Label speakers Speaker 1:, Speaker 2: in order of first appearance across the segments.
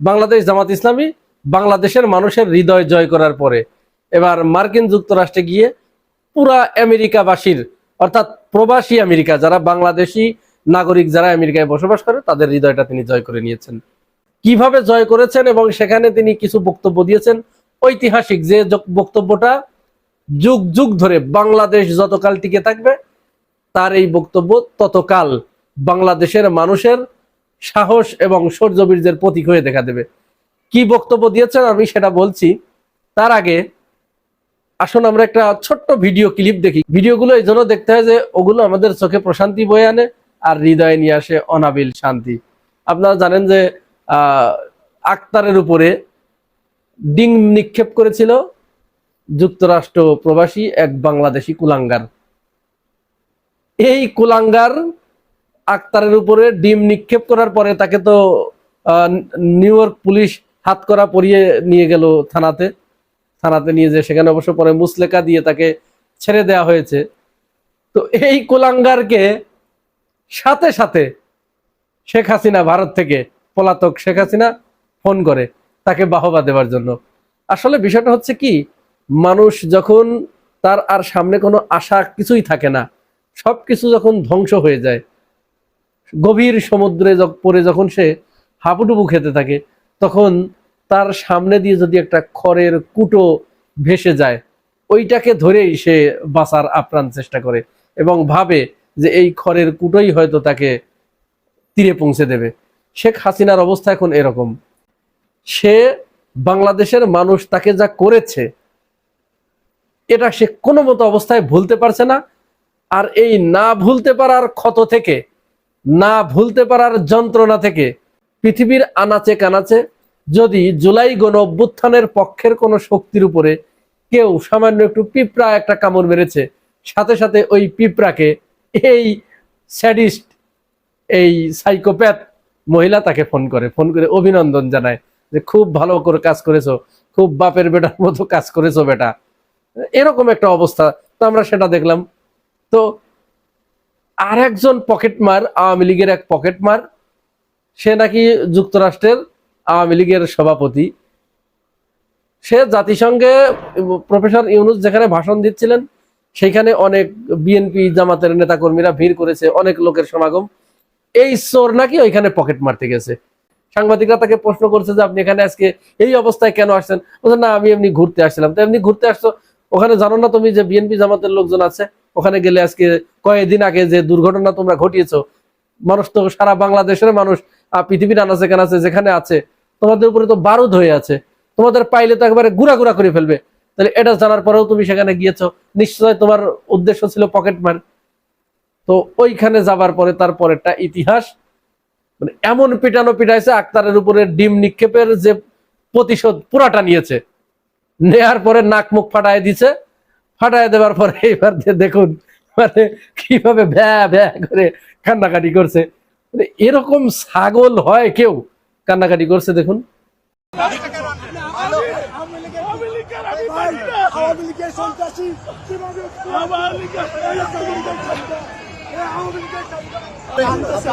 Speaker 1: বাংলাদেশ জামাত ইসলামী বাংলাদেশের মানুষের হৃদয় জয় করার পরে এবার মার্কিন যুক্তরাষ্ট্রে গিয়ে পুরা আমেরিকাবাসীর, অর্থাৎ প্রবাসী আমেরিকা, যারা বাংলাদেশি নাগরিক যারা আমেরিকায় বসবাস করে, তাদের হৃদয়টা তিনি জয় করে নিয়েছেন। কীভাবে জয় করেছেন এবং সেখানে তিনি কিছু বক্তব্য দিয়েছেন? ঐতিহাসিক যে বক্তব্যটা যুগ যুগ ধরে বাংলাদেশ যতকাল টিকে থাকবে, তার এই বক্তব্য ততকাল বাংলাদেশের মানুষের সাহস এবং শৌর্যবীর্যের প্রতীক হয়ে দেখা দেবে। কি বক্তব্য দিয়েছেন আমি সেটা বলছি। তার আগে আসুন আমরা একটা ছোট্ট ভিডিও ক্লিপ দেখি। ভিডিওগুলো এই জন্য দেখতে হয় যে ওগুলো আমাদের চোখে প্রশান্তি বয়ে আনে আর হৃদয়ে নিয়ে আসে অনাবিল শান্তি। আপনারা জানেন যে আক্তারের উপরে ডিং নিক্ষেপ করেছিল যুক্তরাষ্ট্র প্রবাসী এক বাংলাদেশি কুলাঙ্গার। এই কুলাঙ্গার আক্তারের উপরে ডিম নিক্ষেপ করার পরে তাকে তো নিউ ইয়র্ক পুলিশ হাত করা পরিয়ে নিয়ে গেল থানাতে। থানাতে নিয়ে যে সেখানে অবশ্য পরে মুসলেকা দিয়ে তাকে ছেড়ে দেওয়া হয়েছে। তো এই কুলাঙ্গারকে সাথে সাথে শেখ হাসিনা ভারত থেকে পলাতক শেখ হাসিনা ফোন করে তাকে বাহবা দেওয়ার জন্য। আসলে বিষয়টা হচ্ছে কি, মানুষ যখন তার আর সামনে কোনো আশা কিছুই থাকে না সব কিছু যখন ধ্বংস হয়ে যায় গভীর সমুদ্রে পরে যখন সে হাবুডুবু খেতে থাকে, তখন তার সামনে দিয়ে যদি একটা খড়ের কুটো ভেসে যায়, ওইটাকে ধরেই সে বাঁচার আপ্রাণ চেষ্টা করে এবং ভাবে যে এই খড়ের কুটোই হয়তো তাকে তীরে পৌঁছে দেবে। শেখ হাসিনার অবস্থা এখন এরকম। সে বাংলাদেশের মানুষ তাকে যা করেছে, এটা সে কোনো মতো অবস্থায় ভুলতে পারছে না। আর এই না ভুলতে পারার ক্ষত থেকে না ভুলতে পারার যন্ত্রণা থেকে পৃথিবীর আনাচে কানাচে যদি জুলাই গণ অভ্যুত্থানের পক্ষের কোনো শক্তির উপরে কেউ সামান্য একটু পিঁপড়া একটা কামড় মেরেছে, সাথে সাথে ওই পিঁপড়াকে এই স্যাডিস্ট, এই সাইকোপ্যাথ মহিলা তাকে ফোন করে ফোন করে অভিনন্দন জানায় যে খুব ভালো করে কাজ করেছ, খুব বাপের বেটার মতো কাজ করেছ বেটা। এরকম একটা অবস্থা, তো আমরা সেটা দেখলাম। তো আর একজন পকেটমার আওয়ামী লীগের এক পকেটমার সে নাকি যুক্তরাষ্ট্রের আওয়ামী লীগের সভাপতি। সে জাতিসংঘে প্রফেসর ইউনুস যেখানে ভাষণ দিচ্ছিলেন, সেখানে অনেক বিএনপি জামাতের নেতাকর্মীরা ভিড় করেছে, অনেক লোকের সমাগম। এই চোর নাকি ওইখানে পকেট মারতে গেছে। সাংবাদিকরা তাকে প্রশ্ন করছে যে, আপনি এখানে আজকে এই অবস্থায় কেন আসছেন? বলছেন না, আমি এমনি ঘুরতে আসছিলাম। তো এমনি ঘুরতে আসছো? ওখানে জানো না তুমি যে বিএনপি জামাতের লোকজন আছে? ওখানে গেলে আজকে কয়েকদিন আগে যে দুর্ঘটনা তোমরা ঘটিয়েছো, মানুষ তো সারা বাংলাদেশের মানুষ পৃথিবীর আনাচে কানাচে যেখানে আছে, তোমাদের উপরে তো বারুদ হয়ে আছে। তোমাদের পাইলে তো একবারে গুড়া গুড়া করে ফেলবে। তাহলে এটা জানার পরেও তুমি সেখানে গিয়েছো। নিশ্চয় তোমার উদ্দেশ্য ছিল পকেট মার। তো ওইখানে যাবার পরে তার পরেরটা ইতিহাস মানে এমন পিটানো পিটাইছে, আক্তারের উপরে ডিম নিক্ষেপের যে প্রতিশোধ পুরাটা নিয়েছে। নেয়ার পরে নাক মুখ ফাটায় দিছে। ফাটায় দেওয়ার পরে এবার দেখুন মানে কীভাবে ভ্যা ভ্যা করে কান্নাকাটি করছে। মানে এরকম ছাগল হয় কেউ? কান্নাকাটি করছে দেখুন।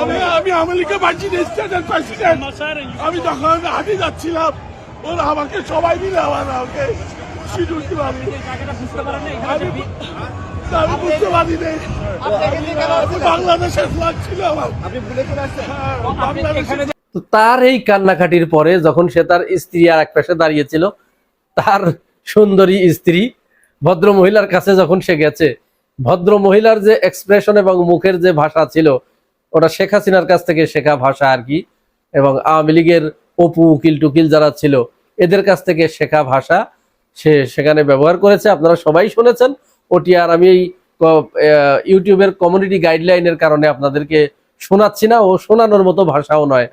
Speaker 2: আমি আমি আমেরিকা প্রেসিডেন্ট। আমি তখন হাঁটে যাচ্ছিলাম। ওরা আমাকে সবাই মিলে আমার
Speaker 1: তার এই কান্নাকাটির পরে যখন সে তার স্ত্রী আর এক পাশে দাঁড়িয়েছিল, তার সুন্দরী স্ত্রী ভদ্র মহিলার কাছে যখন সে গেছে ভদ্র মহিলার যে এক্সপ্রেশন এবং মুখের যে ভাষা ছিল, ওটা শেখ হাসিনার কাছ থেকে শেখা ভাষা আর কি, এবং আওয়ামী লীগের অপু, উকিল টুকিল যারা ছিল, এদের কাছ থেকে শেখা ভাষা সে সেখানে ব্যবহার করেছে, আপনারা সবাই শুনেছেন। ওটি আর আমি এই ইউটিউবের কমিউনিটি গাইডলাইনের কারণে আপনাদেরকে শোনাচ্ছি না, ও শোনানোর মতো ভাষাও নয়।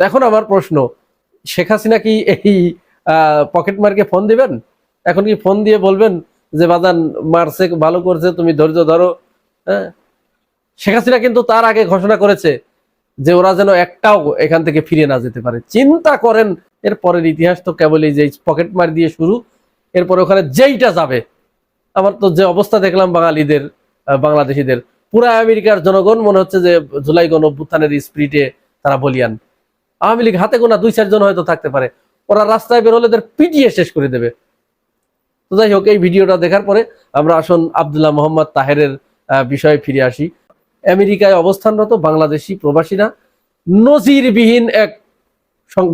Speaker 1: এখন আমার প্রশ্ন, শেখ হাসিনা কি এই পকেট মার্কে ফোন দিবেন? এখন কি ফোন দিয়ে বলবেন যে বাদান মারছে, ভালো করছে, তুমি ধৈর্য ধরো। হ্যাঁ? শেখ হাসিনা কিন্তু তার আগে ঘোষণা করেছে যে, ওরা যেন একটাও এখান থেকে ফিরে না যেতে পারে। চিন্তা করেন, এর পরের ইতিহাস তো কেবল এই যে পকেট মার দিয়ে শুরু। এরপরে ওখানে যেইটা যাবে। আমার তো যে অবস্থা দেখলাম বাঙালিদের বাংলাদেশিদের, পুরা আমেরিকার জনগণ মনে হচ্ছে যে জুলাই গণ অভ্যুত্থানের স্পিরিটে তারা বলিয়ান। আওয়ামী লীগ হাতে গোনা দুই, চারজন হয়তো থাকতে পারে। ওরা রাস্তায় বেরোলে এদের পিটিয়ে শেষ করে দেবে। তো যাই হোক, এই ভিডিওটা দেখার পরে আমরা আসুন আবদুল্লাহ মোহাম্মদ তাহেরের বিষয়ে ফিরে আসি। আমেরিকায় অবস্থানরত বাংলাদেশি প্রবাসীরা নজিরবিহীন এক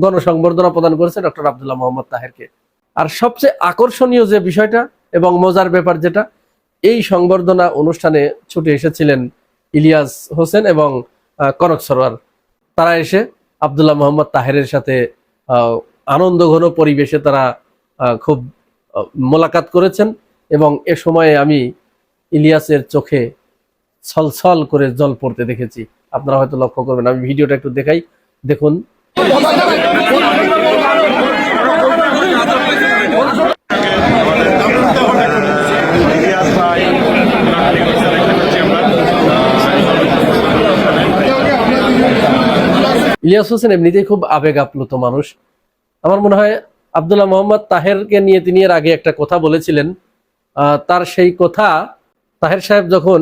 Speaker 1: গণসংবর্ধনা প্রদান করেছে ডক্টর আবদুল্লাহ মোহাম্মদ তাহেরকে। আর সবচেয়ে আকর্ষণীয় যে বিষয়টা এবং মজার ব্যাপার যেটা এই সংবর্ধনা অনুষ্ঠানে ছুটে এসেছিলেন ইলিয়াস হোসেন এবং কনক সরোয়ার। তারা এসে আবদুল্লাহ মোহাম্মদ তাহেরের সাথে আহ, আনন্দঘন পরিবেশে তারা খুব মোলাকাত করেছেন এবং এ সময়ে আমি ইলিয়াসের চোখে ছলছল করে জল পড়তে দেখেছি। আপনারা হয়তো লক্ষ্য করবেন আমি ভিডিওটা একটু দেখাই। দেখুন। ইলিয়াস হোসেন এমনিতেই খুব আবেগ আপ্লুত মানুষ। আমার মনে হয় আবদুল্লাহ মোহাম্মদ তাহেরকে নিয়ে তিনি এর আগে একটা কথা বলেছিলেন। তার সেই কথা তাহের সাহেব যখন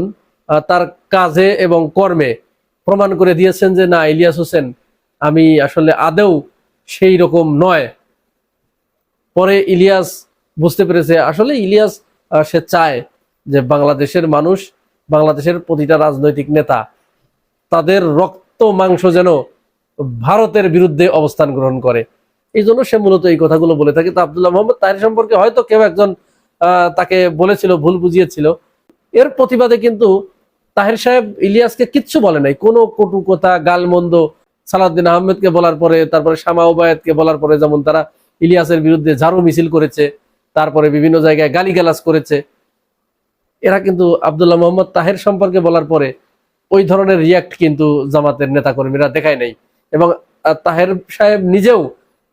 Speaker 1: তার কাজে এবং কর্মে প্রমাণ করে দিয়েছেন যে, না, ইলিয়াস হোসেন, আমি আসলে আদেও সেই রকম নয়। পরে ইলিয়াস বুঝতে পেরেছে, আসলে ইলিয়াস সে চায় যে, বাংলাদেশের মানুষ, বাংলাদেশের প্রতিটা রাজনৈতিক নেতা, তাদের রক্ত মাংস যেন ভারতের বিরুদ্ধে অবস্থান গ্রহণ করে। এই জন্য সে মূলত এই কথাগুলো বলে থাকে। তো আবদুল্লাহ মোহাম্মদ তাহের সম্পর্কে হয়তো কেউ একজন তাকে বলেছিল, ভুল বুঝিয়েছিল। এর প্রতিবাদে কিন্তু তাহের সাহেব ইলিয়াসকে কিচ্ছু বলে নাই। কোনো কটু কথা, গালমন্দ, সালাউদ্দিন আহমেদকে বলার পরে, তারপরে শামা ওবায়দকে বলার পরে যেমন তারা ইলিয়াসের বিরুদ্ধে ঝাড়ু মিছিল করেছে, তারপরে বিভিন্ন জায়গায় গালিগালাজ করেছে। এরা কিন্তু আবদুল্লাহ মোহাম্মদ তাহের সম্পর্কে বলার পরে ওই ধরনের রিয়াক্ট কিন্তু জামাতের নেতাকর্মীরা দেখায় নাই। এবং তাহের সাহেব নিজেও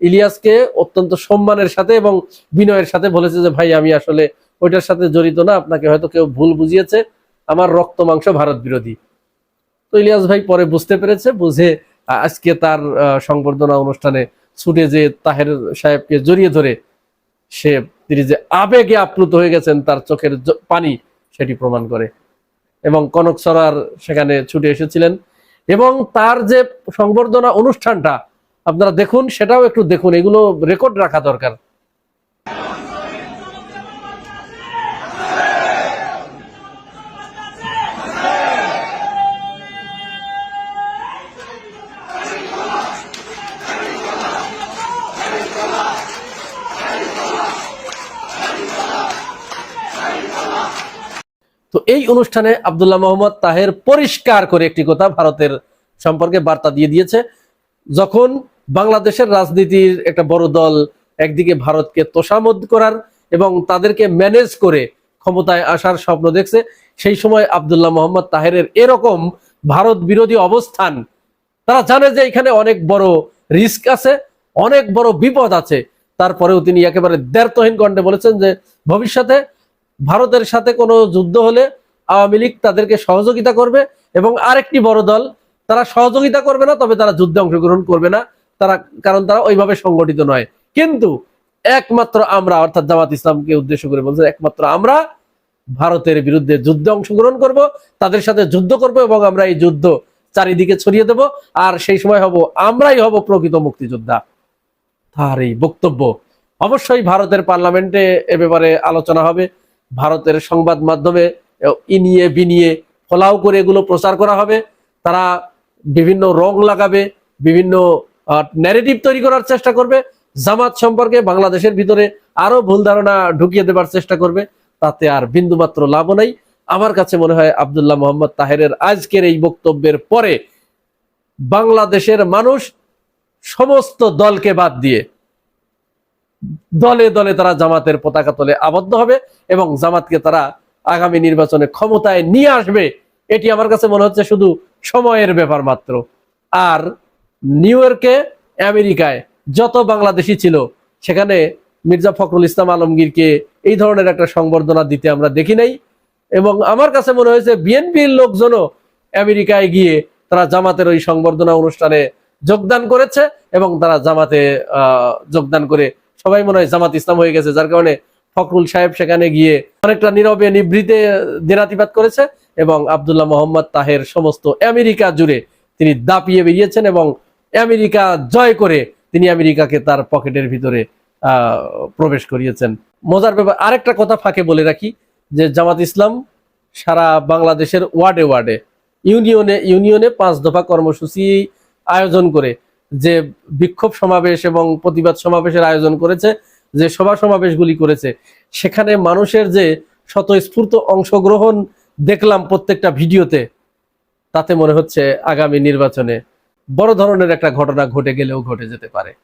Speaker 1: ইলিয়াসকে অত্যন্ত সম্মানের সাথে এবং বিনয়ের সাথে বলেছে যে, ভাই, আমি আসলে ওইটার সাথে জড়িত না, আপনাকে হয়তো কেউ ভুল বুঝিয়েছে। আমার রক্ত মাংস ভারত বিরোধী। তো ইলিয়াস ভাই পরে বুঝতে পেরেছে, বুঝে আজকে তার সংবর্ধনা অনুষ্ঠানে ছুটে যে তাহের সাহেবকে জড়িয়ে ধরে, সে, তিনি যে আবেগে আপ্লুত হয়ে গেছেন, তার চোখের পানি সেটি প্রমাণ করে। এবং কনক সরার সেখানে ছুটে এসেছিলেন। এবং তার যে সংবর্ধনা অনুষ্ঠানটা আপনারা দেখুন সেটাও একটু দেখুন। এগুলো রেকর্ড রাখা দরকার। এই অনুষ্ঠানে আবদুল্লাহ মোহাম্মদ তাহের পরিষ্কার করে একটি কথা ভারতের সম্পর্কে বার্তা দিয়ে দিয়েছে। যখন বাংলাদেশের রাজনীতির একটা বড় দল একদিকে ভারতকে তোষামত করার এবং তাদেরকে ম্যানেজ করে ক্ষমতায় আসার স্বপ্ন দেখছে, সেই সময় আবদুল্লাহ মোহাম্মদ তাহেরের এরকম ভারত বিরোধী অবস্থান, তারা জানে যে এখানে অনেক বড় রিস্ক আছে, অনেক বড় বিপদ আছে। তারপরেও তিনি একেবারে দ্ব্যর্থহীন কণ্ঠে বলেছেন যে ভবিষ্যতে ভারতের সাথে কোনো যুদ্ধ হলে আওয়ামী লীগ তাদেরকে সহযোগিতা করবে এবং আরেকটি বড় দল, তারা সহযোগিতা করবে না, তবে তারা যুদ্ধে অংশগ্রহণ করবে না। তারা, কারণ তারা ওইভাবে সংগঠিত নয়। কিন্তু একমাত্র আমরা, অর্থাৎ জামাত ইসলামকে উদ্দেশ্য করে বলছে, একমাত্র আমরা ভারতের বিরুদ্ধে যুদ্ধে অংশগ্রহণ করব, তাদের সাথে যুদ্ধ করব এবং আমরা এই যুদ্ধ চারিদিকে ছড়িয়ে দেব, আর সেই সময় হব, আমরাই হব প্রকৃত মুক্তিযোদ্ধা। তার এই বক্তব্য। অবশ্যই ভারতের পার্লামেন্টে এ ব্যাপারে আলোচনা হবে। ভারতের সংবাদ মাধ্যমে ইনিয়ে বিনিয়ে ফলাও করে এগুলো প্রচার করা হবে। তারা বিভিন্ন রং লাগাবে, বিভিন্ন ন্যারেটিভ তৈরি করার চেষ্টা করবে। জামাত সম্পর্কে বাংলাদেশের ভিতরে আরও ভুল ধারণা ঢুকিয়ে দেবার চেষ্টা করবে। তাতে আর বিন্দুমাত্র লাভ নাই। আমার কাছে মনে হয় আবদুল্লাহ মোহাম্মদ তাহেরের আজকের এই বক্তব্যের পরে বাংলাদেশের মানুষ সমস্ত দলকে বাদ দিয়ে দলে দলে তারা জামাতের পতাকা তলে আবদ্ধ হবে এবং জামাতকে তারা আগামী নির্বাচনে ক্ষমতায় নিয়ে আসবে, এটি আমার কাছে মনে হচ্ছে শুধু সময়ের ব্যাপার মাত্র। আর নিউ ইয়র্কে, আমেরিকায় যত বাংলাদেশি ছিল, সেখানে মির্জা ফখরুল ইসলাম আলমগীরকে এই ধরনের একটা সংবর্ধনা দিতে আমরা দেখি নাই। এবং আমার কাছে মনে হয়েছে বিএনপির লোকজনও আমেরিকায় গিয়ে তারা জামাতের ওই সংবর্ধনা অনুষ্ঠানে যোগদান করেছে এবং তারা জামাতে যোগদান করে সবাই মনে হয় জামাত ইসলাম হয়ে গেছে, যার কারণে ফখরুল সাহেব সেখানে গিয়ে অনেকটা নীরবে নিভৃতে দিনাতিপাত করেছে এবং আবদুল্লাহ মোহাম্মদ তাহের সমস্ত আমেরিকা জুড়ে তিনি দাপিয়ে বেরিয়েছেন এবং আমেরিকা জয় করে তিনি আমেরিকাকে তার পকেটের ভিতরে প্রবেশ করিয়েছেন। মজার ব্যাপার, আরেকটা কথা ফাঁকে বলে রাখি, যে জামাত ইসলাম সারা বাংলাদেশের ওয়ার্ডে ওয়ার্ডে, ইউনিয়নে ইউনিয়নে পাঁচ দফা কর্মসূচি আয়োজন করে। যে বিক্ষোভ সমাবেশ এবং প্রতিবাদ সমাবেশের আয়োজন করেছে, যে সভা সমাবেশগুলি করেছে, সেখানে মানুষের যে স্বতঃস্ফূর্ত অংশগ্রহণ দেখলাম প্রত্যেকটা ভিডিওতে, তাতে মনে হচ্ছে আগামী নির্বাচনে বড় ধরনের একটা ঘটনা ঘটে গেলেও ঘটে যেতে পারে।